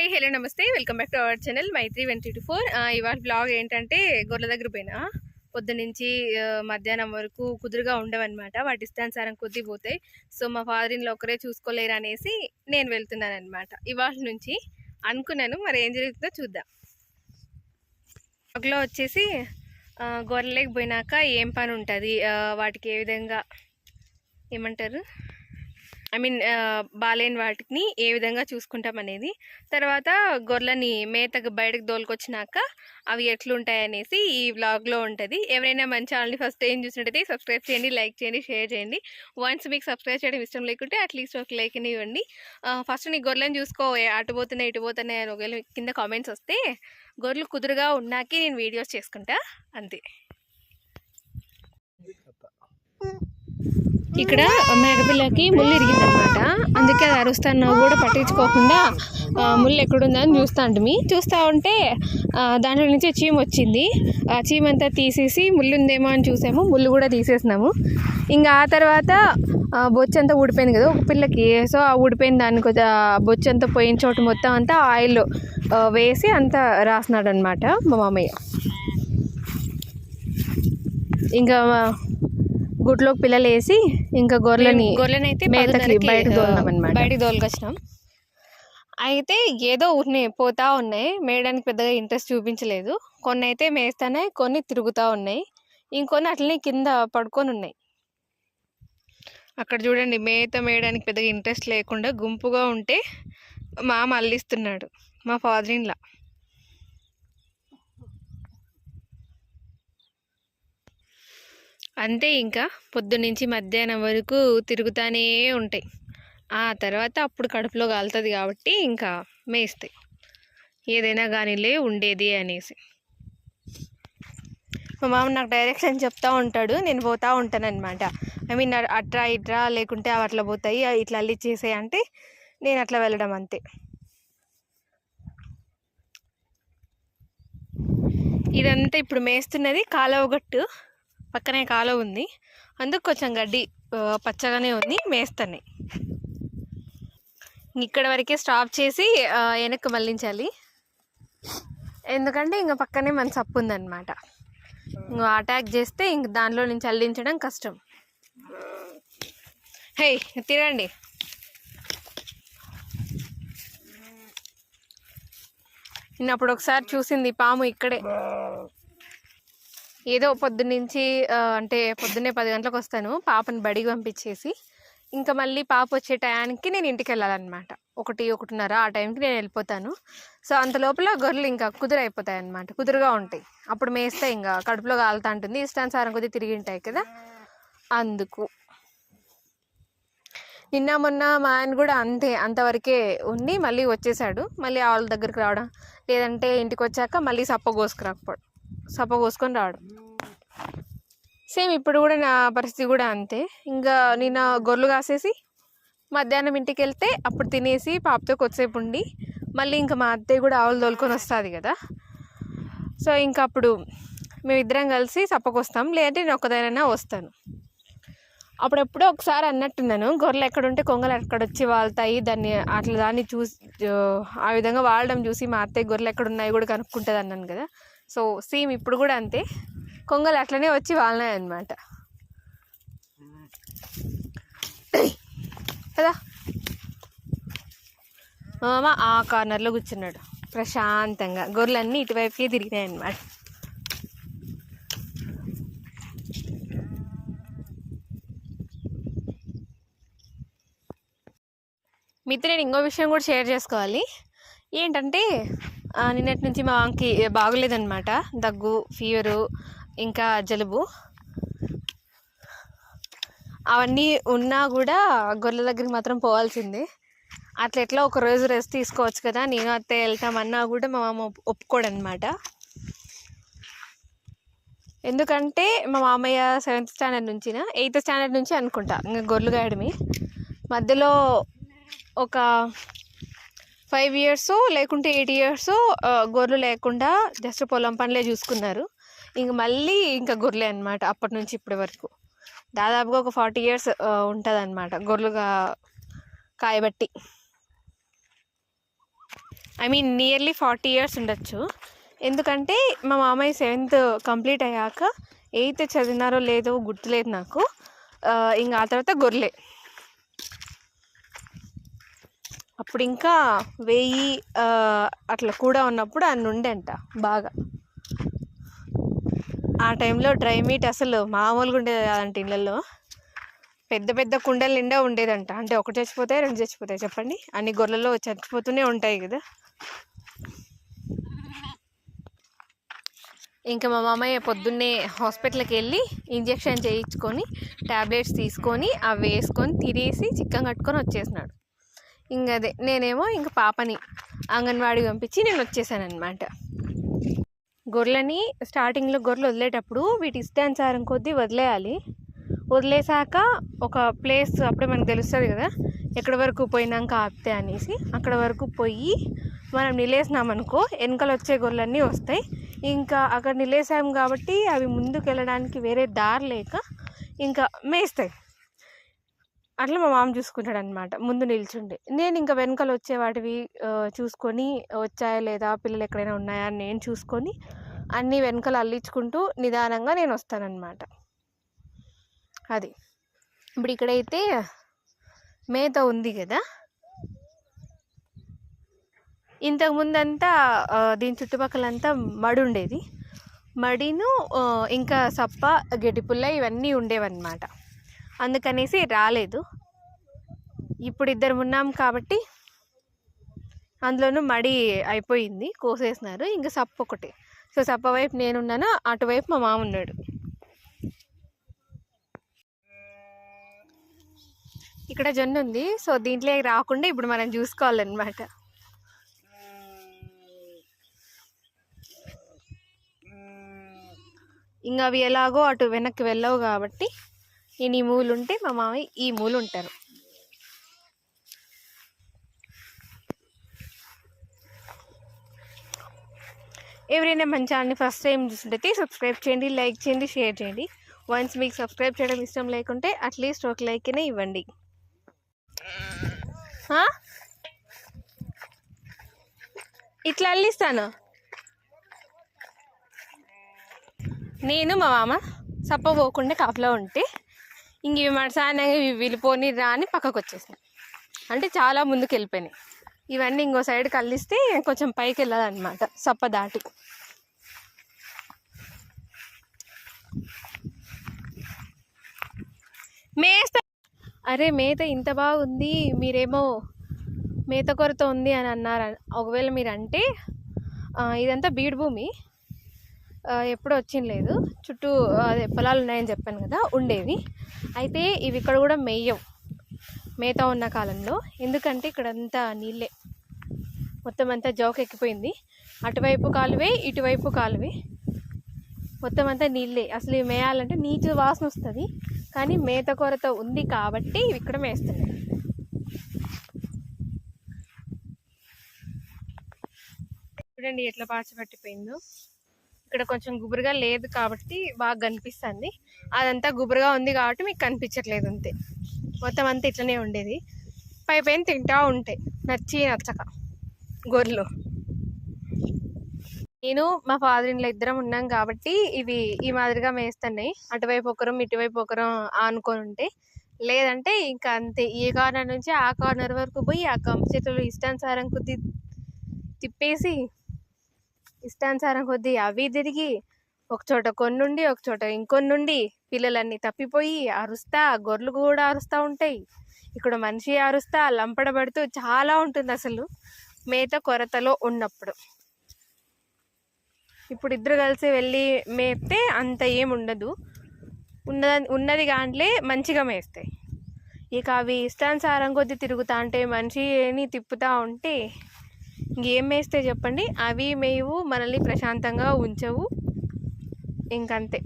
Hi hello నమస్తే. Welcome back to our channel Maitri one three four. ఇవాళ blog ఏంటంటే గొర్రెల దగ్గర పోయినా. పొద్దు నుంచి మధ్యాహ్నం వరకు కుదురుగా ఉండవన్నమాట. వాటి ఇష్టానుసారం కొద్దీ పోతాయి సో మా ఫాదర్ ఇన్లో ఒకరే చూసుకోలేరు అనేసి నేను వెళ్తున్నాను అనమాట ఇవాళ నుంచి అనుకున్నాను మరి ఏం జరుగుతుందో చూద్దాం. బ్లాగ్లో వచ్చేసి ఆ, గొర్రెలకు పోయినాక ఏం పని ఉంటుంది? వాటికి ఏ విధంగా ఏమంటారు? ఐ మీన్ బాలేని వాటిని ఏ విధంగా చూసుకుంటాం అనేది. తర్వాత గొర్రెలని మేతకు బయటకు దోలుకొచ్చినాక అవి ఎట్లుంటాయి అనేసి ఈ వ్లాగ్లో ఉంటుంది. ఎవరైనా మన ఛానల్ని ఫస్ట్ ఏం చూసినట్టయితే సబ్స్క్రైబ్ చేయండి లైక్ చేయండి షేర్ చేయండి. వన్స్ మీకు సబ్స్క్రైబ్ చేయడం ఇష్టం లేకుంటే అట్లీస్ట్ ఒక లైక్ని ఇవ్వండి. ఫస్ట్ నీ గొర్రెలను చూసుకో అటు పోతున్నాయి ఇటు పోతున్నాయి అని ఒకవేళ కింద కామెంట్స్ వస్తే గొర్రెలు కుదురుగా ఉన్నాకే నేను వీడియోస్ చేసుకుంటా. అంతే. ఇక్కడ మేకపిల్లకి ముళ్ళు ఇరిగిందనమాట. అందుకే అది అరుస్తాను కూడా పట్టించుకోకుండా ముళ్ళు ఎక్కడుందని చూస్తా మీ. చూస్తూ ఉంటే దాంట్లో నుంచి చీమ వచ్చింది. ఆ చీమ అంతా తీసేసి ముళ్ళు ఉందేమో అని చూసాము. ముళ్ళు కూడా తీసేసినాము. ఇంకా ఆ తర్వాత బొచ్చంతా బొచ్చు అంతా ఊడిపోయింది కదా ఒక పిల్లకి. సో ఆ ఊడిపోయిన దానికి కొంచెం ఆ బొచ్చు అంతా పోయిన చోటు మొత్తం అంతా ఆయిల్ వేసి అంతా రాసినాడు అనమాట మా మామయ్య. ఇంకా గుడ్లోకి పిల్లలు వేసి ఇంకా గొర్రెలని గొర్రెని అయితే మేతకి అన్నమాట. బయటకు తోలుకొచ్చినాం. అయితే ఏదో ఉన్నాయి పోతా ఉన్నాయి. మేయడానికి పెద్దగా ఇంట్రెస్ట్ చూపించలేదు. కొన్ని అయితే మేస్తానే కొన్ని తిరుగుతూ ఉన్నాయి. ఇంకొన్ని అట్లనే కింద పడుకొని ఉన్నాయి. అక్కడ చూడండి మేత మేయడానికి పెద్దగా ఇంట్రెస్ట్ లేకుండా గుంపుగా ఉంటే మామ అల్లిస్తున్నాడు మా ఫాదర్ ఇన్లా అంతే ఇంకా. పొద్దున్నుంచి మధ్యాహ్నం వరకు తిరుగుతానే ఉంటాయి. ఆ తర్వాత అప్పుడు కడుపులో కాలుతుంది కాబట్టి ఇంకా మేస్తాయి. ఏదైనా కానీలే ఉండేది అనేసి. మా మామ నాకు డైరెక్షన్ చెప్తా ఉంటాడు నేను పోతూ ఉంటాను అనమాట ఐ మీన్ అట్రా ఇట్రా లేకుంటే అవి అట్లా పోతాయి ఇట్లా అల్లి చేసాయి అంటే నేను అట్లా వెళ్ళడం అంతే. ఇదంతా ఇప్పుడు మేస్తున్నది కాలువ గట్టు. పక్కనే కాలువ ఉంది. అందుకు కొంచెం గడ్డి పచ్చగానే ఉంది. మేస్తున్నాయి ఇక్కడ వరకే స్టాప్ చేసి వెనక్కి మళ్ళించాలి. ఎందుకంటే ఇంకా పక్కనే మన సప్పు ఉందన్నమాట. ఇంకా అటాక్ చేస్తే ఇంక దానిలో నుంచి అల్లించడం కష్టం. హే తిరండి నేను అప్పుడు ఒకసారి చూసింది పాము ఇక్కడే. ఏదో పొద్దున్నుంచి అంటే పొద్దున్నే పది గంటలకు వస్తాను పాపని బడికి పంపించేసి ఇంకా మళ్ళీ పాప వచ్చే టయానికి నేను ఇంటికి వెళ్ళాలన్నమాట ఒకటి ఒకటిన్నర ఆ టైంకి నేను వెళ్ళిపోతాను. సో అంత లోపల గొర్రెలు ఇంకా కుదురైపోతాయి అన్నమాట కుదురుగా ఉంటాయి. అప్పుడు మేస్తే ఇంకా కడుపులో కాలుతా ఉంటుంది ఇష్టానుసారం కొద్దిగా తిరిగి ఉంటాయి కదా? అందుకు. నిన్న మొన్న మా ఆయన కూడా అంతే. అంతవరకే ఉండి మళ్ళీ వచ్చేసాడు. మళ్ళీ వాళ్ళ దగ్గరికి రావడం. లేదంటే ఇంటికి వచ్చాక మళ్ళీ సప్ప కోసుకురాకపోవడం. సప్ప కోసుకొని రావడం. సేమ్ ఇప్పుడు కూడా నా పరిస్థితి కూడా అంతే. ఇంకా నేను గొర్రెలు కాసేసి మధ్యాహ్నం ఇంటికి వెళ్తే అప్పుడు తినేసి పాపతో కొద్దిసేపు ఉండి మళ్ళీ ఇంకా మా అత్తయ్య కూడా ఆవులు తోలుకొని వస్తుంది కదా. సో ఇంకా అప్పుడు మేమిద్దరం కలిసి సప్పకొస్తాం లేదంటే నేను ఒక్కదానైనా వస్తాను అప్పుడెప్పుడో ఒకసారి అన్నట్టున్నాను. గొర్రెలు ఎక్కడుంటే కొంగలు ఎక్కడ వచ్చి వాళ్తాయి. దాన్ని అట్లా దాన్ని చూసి ఆ విధంగా వాడడం చూసి మా అత్తయ్య గొర్రెలు ఎక్కడ ఉన్నాయి కూడా కనుక్కుంటుంది అన్నాను కదా. సో సేమ్ ఇప్పుడు కూడా అంతే. కొంగలు అట్లనే వచ్చి వాళ్ళనే అనమాట కదా? మామ ఆ కార్నర్లో కూర్చున్నాడు. ప్రశాంతంగా. గొర్రెలన్నీ ఇటువైపుకే తిరిగినాయి అనమాట మీతో నేను ఇంకో విషయం కూడా షేర్ చేసుకోవాలి. ఏంటంటే నిన్నటి నుంచి మా వాంకి బాగోలేదన్నమాట. దగ్గు ఫీవరు ఇంకా జలుబు. అవన్నీ ఉన్నా కూడా గొర్రెల దగ్గరికి మాత్రం పోవాల్సిందే. అట్లా ఎట్లా ఒక రోజు రెస్ట్ తీసుకోవచ్చు కదా నేను అత్తే వెళ్తామన్నా కూడా మా మామ ఒప్పుకోడనమాట ఎందుకంటే మా మామయ్య సెవెంత్ స్టాండర్డ్ నుంచి ఎయిత్ స్టాండర్డ్ నుంచి అనుకుంటా ఇంకా గొర్రెలు గాయడమే మధ్యలో ఒక ఫైవ్ ఇయర్స్ లేకుంటే ఎయిట్ ఇయర్స్ గొర్రెలు లేకుండా జస్ట్ పొలం పనులే చూసుకున్నారు. ఇంక మళ్ళీ ఇంకా గొర్రెలే అనమాట అప్పటి నుంచి ఇప్పటి వరకు. దాదాపుగా ఒక ఫార్టీ ఇయర్స్ ఉంటుంది అనమాట గొర్రెలుగా కాయబట్టి. I mean nearly forty years ఉండొచ్చు. ఎందుకంటే మా మామయ్య సెవెంత్ కంప్లీట్ అయ్యాక ఎయిత్ చదివినారో లేదో గుర్తులేదు నాకు. ఇంకా ఆ తర్వాత గొర్రెలే. అప్పుడు ఇంకా వెయ్యి అట్లా కూడా ఉన్నప్పుడు అన్ని ఉండేంట బాగా. ఆ టైంలో డ్రై మీట్ అసలు మామూలుగా ఉండేది కాదంట ఇళ్ళల్లో. పెద్ద పెద్ద కుండల నిండా ఉండేదంట. అంటే ఒకటి చచ్చిపోతాయి రెండు చచ్చిపోతాయి చెప్పండి? అన్ని గొర్రెల్లో చచ్చిపోతూనే ఉంటాయి కదా. ఇంకా మా మామయ్య పొద్దున్నే హాస్పిటల్కి వెళ్ళి ఇంజెక్షన్ చేయించుకొని ట్యాబ్లెట్స్ తీసుకొని అవి వేసుకొని తినేసి చిక్కం కట్టుకొని వచ్చేసినాడు. ఇంకా అదే నేనేమో ఇంక పాపని అంగన్వాడికి పంపించి నేను వచ్చేసాను అనమాట గొర్రెలని స్టార్టింగ్లో గొర్రెలు వదిలేటప్పుడు వీటి ఇష్టానుసారం కొద్దీ వదిలేయాలి. వదిలేసాక ఒక ప్లేస్ అప్పుడే మనకు తెలుస్తుంది కదా ఎక్కడి వరకు పోయినాక ఆపితే అనేసి అక్కడ వరకు పోయి మనం నిలేసినామనుకో వెనకలు వచ్చే గొర్రెలన్నీ వస్తాయి. ఇంకా అక్కడ నిలేసాం కాబట్టి అవి ముందుకు వెళ్ళడానికి వేరే దారి లేక ఇంకా మేస్తాయి. అట్లా మా మామ చూసుకుంటాడు అనమాట ముందు నిల్చుండి. నేను ఇంకా వెనకాల వచ్చే వాటివి చూసుకొని వచ్చాయా లేదా పిల్లలు ఎక్కడైనా ఉన్నాయా అని నేను చూసుకొని అన్నీ వెనకాల అల్లించుకుంటూ నిదానంగా నేను వస్తానన్నమాట. అది. ఇప్పుడు ఇక్కడైతే మేత ఉంది కదా? ఇంతకు ముందంతా దీని చుట్టుపక్కలంతా మడి ఉండేది మడిను ఇంకా సప్ప గడ్డిపుల్ల ఇవన్నీ ఉండేవన్నమాట. అందుకనేసి రాలేదు. ఇప్పుడు ఇద్దరు ఉన్నాం కాబట్టి అందులోనూ మడి అయిపోయింది కోసేసినారు. ఇంకా సప్ప ఒకటి. సో సప్ప వైపు నేనున్నాను అటువైపు మా మామ ఉన్నాడు ఇక్కడ జొన్న ఉంది. సో దీంట్లో రాకుండా ఇప్పుడు మనం చూసుకోవాలన్నమాట. ఇంకా అవి ఎలాగో అటు వెనక్కి వెళ్ళవు కాబట్టి నేను ఈ మూలు ఉంటే మా మామయ్య ఈ మూలు ఉంటారు ఎవరైనా మన ఛానల్ని ఫస్ట్ టైం చూస్తుంటే సబ్స్క్రైబ్ చేయండి లైక్ చేయండి షేర్ చేయండి. వన్స్ మీకు సబ్స్క్రైబ్ చేయడం ఇష్టం లేకుంటే అట్లీస్ట్ ఒక లైక్ అయినా ఇవ్వండి. ఇట్లా అల్లిస్తాను? నేను మా మామ సప్ప పోకుండా కాపలా ఉంటే ఇంక ఇవి మడసానంగా ఇవి వెళ్ళిపోని రా అని పక్కకు వచ్చేసాయి అంటే చాలా ముందుకు వెళ్ళిపోయినాయి ఇవన్నీ ఇంకో సైడ్ కల్లిస్తే కొంచెం పైకి వెళ్ళాలన్నమాట సప్ప దాటి. మేస్త అరే మేత ఇంత బాగుంది మీరేమో మేత కొరత ఉంది అని అన్నారు? ఒకవేళ మీరు అంటే ఇదంతా బీడ్ భూమి. ఎప్పుడు వచ్చింది లేదు. చుట్టూ అదే పొలాలు ఉన్నాయని చెప్పాను కదా ఉండేవి. అయితే ఇవి ఇక్కడ కూడా మేయం మేత ఉన్న కాలంలో. ఎందుకంటే ఇక్కడంతా నీళ్ళే. మొత్తం అంతా జోకెక్కిపోయింది అటువైపు కాలువే ఇటువైపు కాలువే. మొత్తం అంతా నీళ్ళే. అసలు ఇవి మేయాలంటే నీచు వాసన వస్తుంది. కానీ మేత కొరత ఉంది కాబట్టి ఇవి ఇక్కడ మేస్తున్నాయి. చూడండి ఎట్లా పాచి పట్టిపోయిందో. ఇక్కడ కొంచెం గుబురుగా లేదు కాబట్టి బాగా కనిపిస్తుంది. అదంతా గుబురుగా ఉంది కాబట్టి మీకు కనిపించట్లేదు అంతే. మొత్తం అంతా ఇట్లనే ఉండేది. పై పైన తింటా ఉంటాయి నచ్చి నచ్చక గొర్రెలు. నేను మా ఫాదర్ ఇంట్లో ఇద్దరం ఉన్నాం కాబట్టి ఇవి ఈ మాదిరిగా మేస్తున్నాయి. అటువైపు ఒకరం ఇటువైపు ఒకరం ఆనుకొని ఉంటే. లేదంటే ఇంకా అంతే. ఈ కార్నర్ నుంచి ఆ కార్నర్ వరకు పోయి ఆ కంప చెట్లు ఇష్టానుసారం కొద్ది తిప్పేసి ఇష్టానుసారం కొద్దీ అవి తిరిగి ఒక చోట కొన్నుండి ఒక చోట ఇంకొన్నుండి పిల్లలన్నీ తప్పిపోయి అరుస్తా గొర్రెలు కూడా అరుస్తూ ఉంటాయి. ఇక్కడ మనిషి అరుస్తా లంపడబడుతూ చాలా ఉంటుంది అసలు మేత కొరతలో ఉన్నప్పుడు. ఇప్పుడు ఇద్దరు కలిసి వెళ్ళి మేపితే అంత ఏం ఉండదు. ఉన్న ఉన్నది కాంట్లే మంచిగా మేస్తాయి. ఇక అవి ఇష్టానుసారం కొద్దీ తిరుగుతా అంటే మనిషిని తిప్పుతూ ఉంటే ఇంకేం మేస్తే చెప్పండి? అవి మేవు మనల్ని ప్రశాంతంగా ఉంచవు. ఇంకంతే.